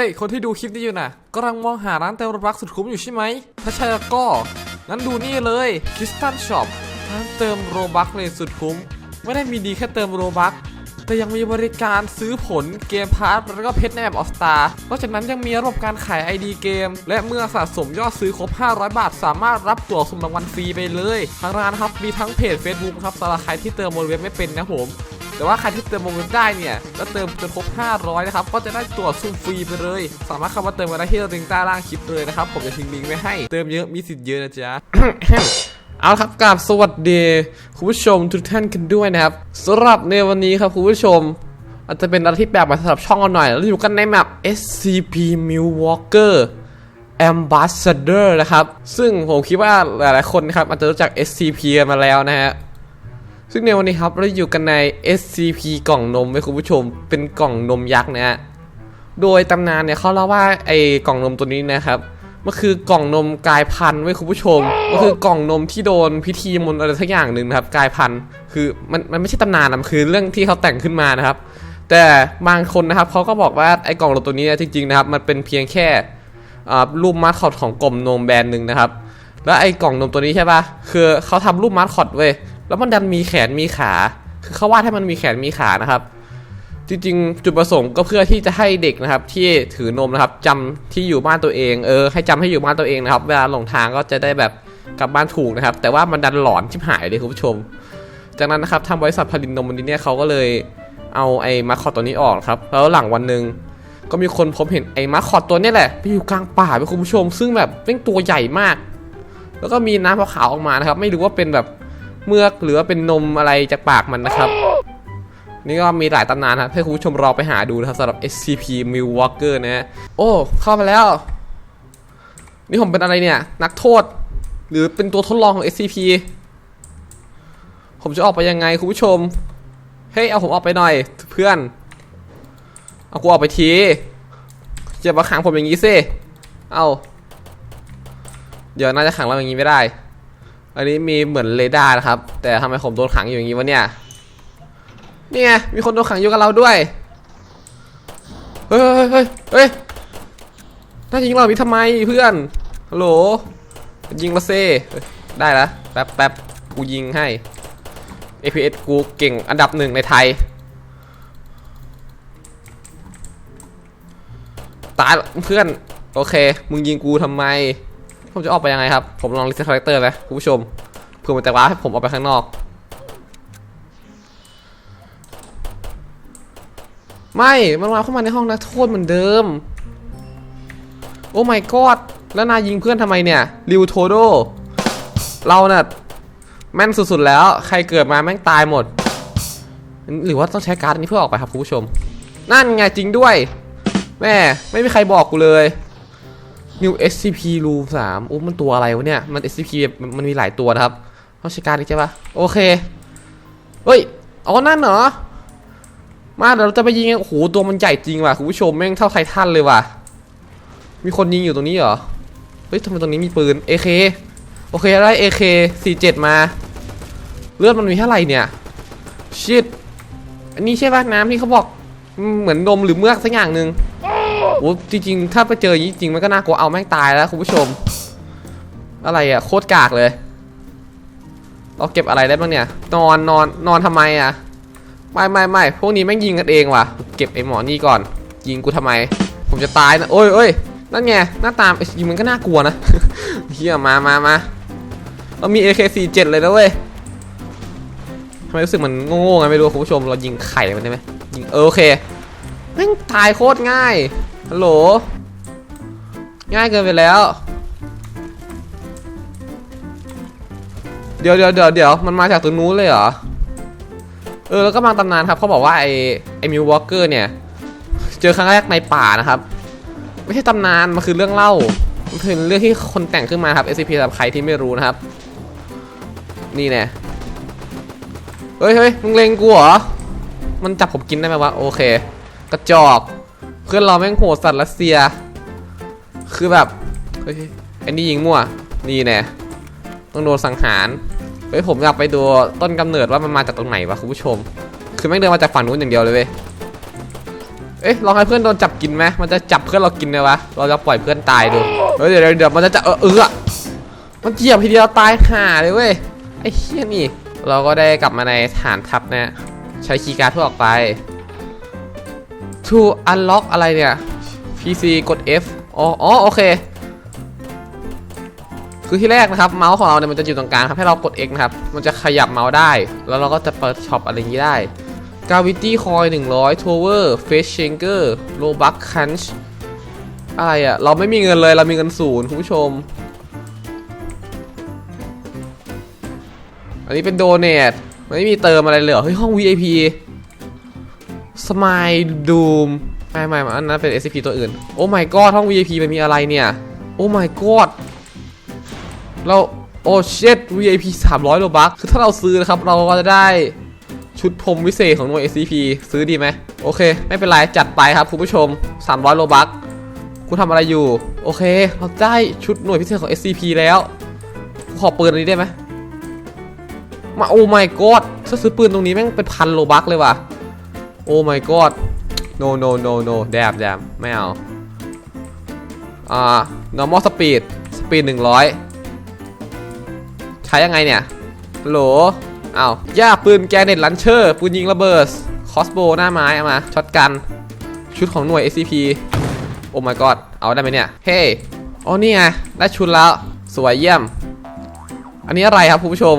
เฮ้ย คนที่ดูคลิปนี้อยู่นะกำลังมองหาร้านเติมโลบักสุดคุ้มอยู่ใช่ไหม ถ้าใช่แล้วก็ งั้นดูนี่เลยคิสตันช็อปร้านเติมโรบักเลยสุดคุ้ม ไม่ได้มีดีแค่เติมโรบักแต่ยังมีบริการซื้อผลเกมพาร์ทแล้วก็เพชรในแบบออสตานอกจากนั้นยังมีระบบการขาย ID เกม และเมื่อสะสมยอดซื้อครบ 500 บาท สามารถรับตั๋วสมรางวัลฟรีไปเลย ทางร้านครับมีทั้งเพจ Facebook ครับสำหรับใครที่เติมบนเว็บไม่เป็นนะผม แต่ว่าใครที่เติมวงเงินได้เนี่ยแล้วเติมจนครบ 500 นะครับ ก็จะได้ตัวซุ่มฟรีไปเลย สามารถเข้ามาเติมกัได้ที่ลิงก์ใต้ล่างคลิปเลยนะครับ ผมจะทิ้งลิงก์ไว้ให้ เติมเยอะมีสิทธิ์เยอะนะจ๊ะ เอาครับกราบสวัสดีคุณผู้ชมทุกท่านกันด้วยนะครับสำหรับในวันนี้ครับคุณผู้ชม อาจจะเป็นอะไรที่แปลกใหม่สำหรับช่องเราหน่อยเราอยู่กันในแมป SCP m i l w a l k e r Ambassador นะครับ ซึ่งผมคิดว่าหลายๆคนนะครับอาจจะรู้จัก SCP มาแล้วนะฮะ ซึ่งในวันนี้ครับเราอยู่กันใน SCP กล่องนมไหมคุณผู้ชม เป็นกล่องนมยักษ์นะฮะ โดยตำนานเนี่ยเขาเล่าว่าไอ้กล่องนมตัวนี้นะครับ มันคือกล่องนมกายพันธุ์ไว้คุณผู้ชม ก็คือกล่องนมที่โดนพิธีมนต์อะไรสักอย่างหนึ่งนะครับกายพันธุ์ คือมันมันไม่ใช่ตำนานนะมันคือเรื่องที่เขาแต่งขึ้นมานะครับ แต่บางคนนะครับเขาก็บอกว่าไอ้กล่องนมตัวนี้จริงๆนะครับ มันเป็นเพียงแค่รูปมาสคอตของกล่องนมแบรนด์หนึ่งนะครับ แล้วไอ้กล่องนมตัวนี้ใช่ปะคือเขาทำรูปมาสคอตเว้ แล้วมันดันมีแขนมีขา คือเขาวาดให้มันมีแขนมีขานะครับ จริงๆ จุดประสงค์ก็เพื่อที่จะให้เด็กนะครับ ที่ถือนมนะครับ จำที่อยู่บ้านตัวเองเออให้จำให้อยู่บ้านตัวเองนะครับ เวลาหลงทางก็จะได้แบบกลับบ้านถูกนะครับ แต่ว่ามันดันหลอนชิบหายเลยคุณผู้ชม จากนั้นนะครับทางบริษัทผลิตนมวันนี้เนี่ยเขาก็เลยเอาไอ้มาคอตตัวนี้ออกครับ แล้วหลังวันหนึ่งก็มีคนพบเห็นไอ้มาคอตตัวนี้แหละไปอยู่กลางป่าไปคุณผู้ชม ซึ่งแบบเป็นตัวใหญ่มาก แล้วก็มีน้ำขาวออกมานะครับ ไม่รู้ว่าเป็นแบบ เมือกเหลือเป็นนมอะไรจากปากมันนะครับ นี่ก็มีหลายตำนานนะให้คุณผู้ชมรอไปหาดูนะครับสำหรับ SCP m i l w a l k e r นะโอ้ เข้ามาแล้ว นี่ผมเป็นอะไรเนี่ย นักโทษ หรือเป็นตัวทดลองของ SCP ผมจะออกไปยังไงคุณผู้ชม เฮ้ย เอาผมออกไปหน่อย เพื่อน เอากูออกไปทีจะมาขังผมอย่างนี้สิ เอา เดี๋ยวน่าจะขังเราอย่างนี้ไม่ได้ อันนี้มีเหมือนเรดาร์นะครับ แต่ทำไมผมโดนขังอยู่อย่างนี้วะเนี่ยนี่ไงมีคนโดนขังอยู่กับเราด้วยเฮ้ยเฮ้ยเฮ้ยน่าจะยิงเรามีทำไมเพื่อนฮัลโหลยิงมาเซได้ละแป๊บแป๊บกูยิงให้ APS กูเก่งอันดับหนึ่งในไทย ตายเพื่อน โอเค มึงยิงกูทำไม ผมจะออกไปยังไงครับ ผมลองรีเซ็ตคาแรคเตอร์ไหมคุณผู้ชมเพื่อมันจะว้าให้ผมออกไปข้างนอก ไม่ มันมาเข้ามาในห้องนะโทษเหมือนเดิม โอ้ my god แล้วนายยิงเพื่อนทำไมเนี่ย ริวโทโด เราเนะ่ยแม่นสุดๆแล้ว ใครเกิดมาแม่งตายหมด หรือว่าต้องใช้การ์ดนี้เพื่อออกไปครับคุณผู้ชม นั่นไงจริงด้วย แม่ไม่มีใครบอกกูเลย New SCP Room 3โอ้มันตัวอะไรวะเนี่ย มัน SCP มันมันมีหลายตัวนะครับต้องใช้การอีกใช่ปะโอเค เฮ้ย อ๋อ นั่นเหรอ มาเดี๋ยวเราจะไปยิงโอ้โห ตัวมันใหญ่จริงว่ะ คุณผู้ชมแม่งเท่าไททันเลยว่ะ มีคนยิงอยู่ตรงนี้เหรอ เฮ้ยทำไมตรงนี้มีปืน AK โอเคอะไร AK 47 มา เลือดมันมีเท่าไหร่เนี่ย ชิดอันนี้ใช่ปะน้ำที่เขาบอก เหมือนนมหรือเมือกสักอย่างหนึ่ง โอ้จริงๆ ถ้าไปเจอจริงๆมันก็น่ากลัวเอาแม่งตายแล้วคุณผู้ชม อะไรอะโคตรกากเลย เราเก็บอะไรได้บ้างเนี่ย นอนนอนนอนทำไมอะ ไม่ไม่ไม่พวกนี้แม่งยิงกันเองว่ะ เก็บไอ้หมอนี่ก่อน ยิงกูทำไม ผมจะตายนะโอ้ยโอ้ยนั่นไงหน้าตามยิงมันก็น่ากลัวนะเฮียมามามาเรามี AK47 เลยนะเว้ยทำไมรู้สึกมันโง่ๆไงไม่รู้คุณผู้ชมเรายิงไข่มันได้ไหมยิงเออโอเคแม่งตายโคตรง่าย ฮัลโหล ง่ายเกินไปแล้ว เดี๋ยวเดี๋ยวเดี๋ยวเดี๋ยวมันมาจากตรงนู้นเลยเหรอ เออ แล้วก็มาตำนานครับเขาบอกว่าไอไอมิววอล์กเกอร์เนี่ย เจอครั้งแรกในป่านะครับ ไม่ใช่ตำนาน มันคือเรื่องเล่ามันเป็นเรื่องที่คนแต่งขึ้นมาครับ SCP สำหรับใครที่ไม่รู้นะครับ นี่แน่เฮ้ยเฮ้ยมึงเลงกูเหรอ มันจับผมกินได้ไหมวะ โอเค กระจอก พื่อนเราแม่งโหดสัตว์รัสเซีย คือแบบเฮ้ยไอ้นี่ยิงมั่ว นี่แน่ต้องโดนสังหาร เฮ้ยผมอยากไปดูต้นกำเนิดว่ามันมาจากตรงไหนวะคุณผู้ชม คือแม่งเดินมาจากฝั่งนู้นอย่างเดียวเลยเว้ย เอ๊ะลองให้เพื่อนโดนจับกินไหมมันจะจับเพื่อนเรากินเลยวะ เราจะปล่อยเพื่อนตายดู เฮ้ยเดี๋ยวเดี๋ยวมันจะจับเออเออมันเจียบทีเดียวตายห่าเลยเว้ย ไอ้เฮี้ยนี่ เราก็ได้กลับมาในฐานทัพนะ ใช้คีย์การ์ดทั่วออกไป to unlock อะไรเนี่ย PC กด F อ๋ออ๋อโอเค คือที่แรกนะครับเมาส์ของเราเนี่ยมันจะอยู่ตรงกลางครับให้เรากด X นะครับ มันจะขยับเมาส์ได้ แล้วเราก็จะเปิดช็อปอะไรอย่างนี้ได้ Gravity Coin 100 Tower Face Changer Robux Crunch อะไรอะเราไม่มีเงินเลยเรามีเงินศูนย์คุณผู้ชม อันนี้เป็นโดเนทไม่มีเติมอะไรเลยเหรอเฮ้ยห้อง VIP Smile Doom ไม่ไม่ไม่อันนั้นเป็น SCP ตัวอื่น โอ้ my god ห้อง VIP มันมีอะไรเนี่ย โอ้ my god เราโอ้เช็ด VIP 300โลบัคคือถ้าเราซื้อนะครับ เราก็จะได้ชุดพรมวิเศษของหน่วย SCP ซื้อดีไหมโอเค ไม่เป็นไร จัดไปครับคุณผู้ชม 300โลบัคคุณทำอะไรอยู่ โอเค เราได้ชุดหน่วยพิเศษของ SCP แล้วกูขอปืนอันนี้ได้ไหมมาโอ้ my god ถ้าซื้อปืนตรงนี้แม่งเป็นพันโลบัคเลยว่ะ อ้ my god no no no no แดบแดบไม่เอา อ่า normal speed speed 100 ใช้ยังไงเนี่ยโหลอ้าวย่าปืนแกเน็ตลันเชอร์ปืนยิงระเบิดคอสโบหน้าไม้เอามาช็อตกัน ชุดของหน่วย SCP โอ้ my god เอาได้ไหมเนี่ย เฮ้ hey. อ๋อนี่ไงได้ชุดแล้ว สวยเยี่ยม อันนี้อะไรครับคุณผู้ชม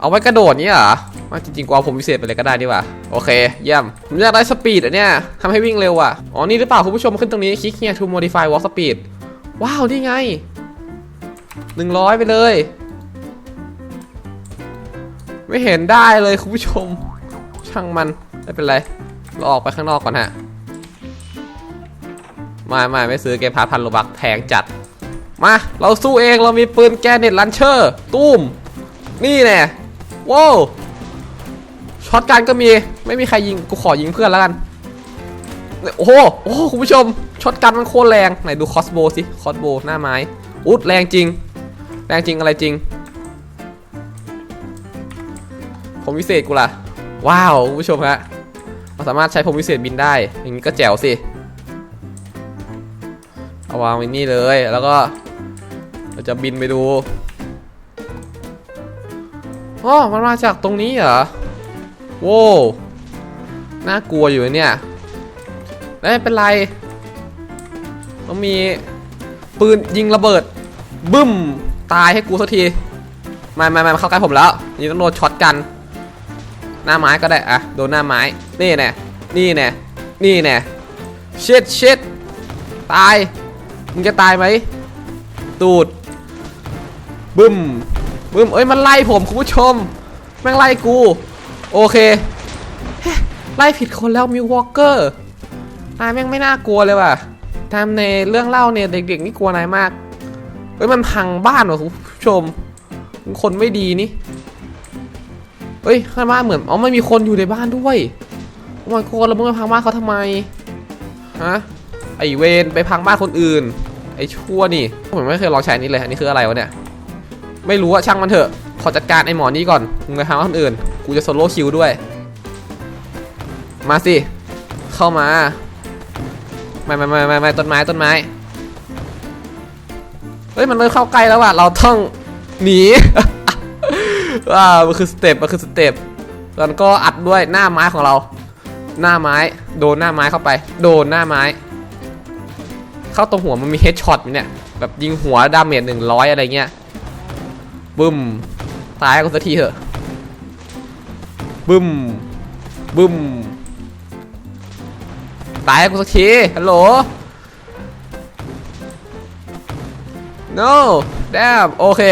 เอาไว้กระโดดเนี่ยเหรอ ว่าจริงๆกว่าผมพิเศษไปเลยก็ได้ดีกว่าโอเค เยี่ยม ผมอยากได้สปีดอันเนี้ยทำให้วิ่งเร็วอะ อ๋อ นี่หรือเปล่าคุณผู้ชมขึ้นตรงนี้คลิกเนี่ย to modify walk speed ว้าว นี่ไง 100 ไปเลย ไม่เห็นได้เลยคุณผู้ชม ช่างมัน ไม่เป็นไร เราออกไปข้างนอกก่อนฮะ ไม่ไม่ไม่ซื้อเกมพาร์ทพันโลบักแพงจัด มา เราสู้เองเรามีปืนแกเน็ตลันเชอร์ ตุ้ม นี่แน่ว้าว ช็อตกันก็มีไม่มีใครยิงกูขอยิงเพื่อนแล้วกันโอ้โหโอ้โหคุณผู้ชมช็อตกันมันโคตรแรงไหนดูคอสโบสิคอสโบหน้าไม้อุดแรงจริง แรงจริงอะไรจริง ผมวิเศษกูล่ะว้าวคุณผู้ชมฮะเราสามารถใช้ผมวิเศษบินได้อย่างนี้ก็แจ๋วสิเอาวางไว้นี่เลยแล้วก็เราจะบินไปดูอ๋อมันมาจากตรงนี้เหรอ โว้วน่ากลัวอยู่เนี่ยไม่เป็นไรต้องมีปืนยิงระเบิด บึ้ม ตายให้กูสักทีไม่ไม่ไม่มาเข้าใกล้ผมแล้วนี่ต้องโดนช็อตกัน หน้าไม้ก็ได้อะโดนหน้าไม้ นี่แน่นี่แน่นี่แน่เช็ดเช็ดตาย มึงจะตายไหม ตูด บึ้ม บึ้ม เอ้ย มันไล่ผมคุณผู้ชม แม่งไล่กู โอเคไล่ผิดคนแล้วมิววอลเกอร์นายแม่งไม่น่ากลัวเลยว่ะตามในเรื่องเล่าเนี่ยเด็กๆนี่กลัวนายมาก เฮ้ยมันพังบ้านว่ะคุณผู้ชม คนไม่ดีนี่ เฮ้ยข้างบ้านเหมือนอ๋อไม่มีคนอยู่ในบ้านด้วยโอ้ my god แล้วมึงไปพังบ้านเขาทำไม ฮะ ไอเวนไปพังบ้านคนอื่น ไอชั่วนี่ ผมไม่เคยลองใช้นี้เลย อันนี้คืออะไรวะเนี่ย ไม่รู้อะช่างมันเถอะ ขอจัดการไอหมอนี้ก่อน มึงไปทำคนอื่น กูจะโซโล่คิวด้วย มาสิ เข้ามา ไม่ไม่ไม่ไม่ไม่ต้นไม้ต้นไม้ เฮ้ย มันเริ่มเข้าใกล้แล้วว่ะ เราต้องหนี ว้ามันคือสเต็ป มันคือสเต็ปแล้วก็อัดด้วยหน้าไม้ของเรา หน้าไม้ โดนหน้าไม้เข้าไป โดนหน้าไม้ เข้าตรงหัวมันมีเฮดช็อตเนี่ย แบบยิงหัวดาเมจหนึ่งร้อยอะไรเงี้ยบึ้ม ตายกูสักทีเถอะ บึ้ม บึ้ม ตายกูสักที ฮัลโหล no damn โอเค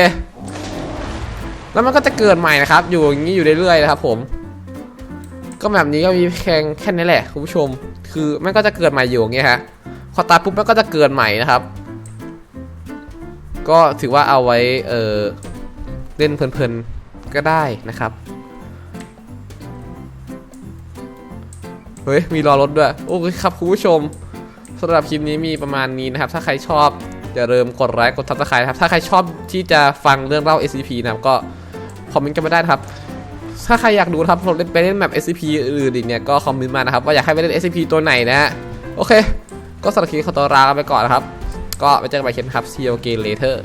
แล้วมันก็จะเกิดใหม่นะครับ อยู่อย่างนี้อยู่เรื่อยๆนะครับผม ก็แบบนี้ก็มีแค่งแค่นี้แหละคุณผู้ชม คือมันก็จะเกิดใหม่อยู่อย่างเงี้ยฮะ พอตายปุ๊บมันก็จะเกิดใหม่นะครับ ก็ถือว่าเอาไว้ เออเล่นเพลินๆ ก็ได้นะครับ เฮ้ย มีรอรถด้วย โอเคครับคุณผู้ชมสำหรับคลิปนี้มีประมาณนี้นะครับ ถ้าใครชอบอย่าลืมกดไลค์กดทับสไครต์ครับ ถ้าใครชอบที่จะฟังเรื่องเล่า SCP นะครับก็คอมเมนต์กันมาได้นะครับ ถ้าใครอยากดูครับผมเล่นไปเล่นแมป SCP อื่นอีกเนี่ยก็คอมเมนต์มานะครับว่าอยากให้ไปเล่น SCP ตัวไหนนะฮะโอเค ก็สำหรับคลิปขอตัวลากันไปก่อนนะครับ ก็ไปเจอกันใหม่คลิปนครับ see you again later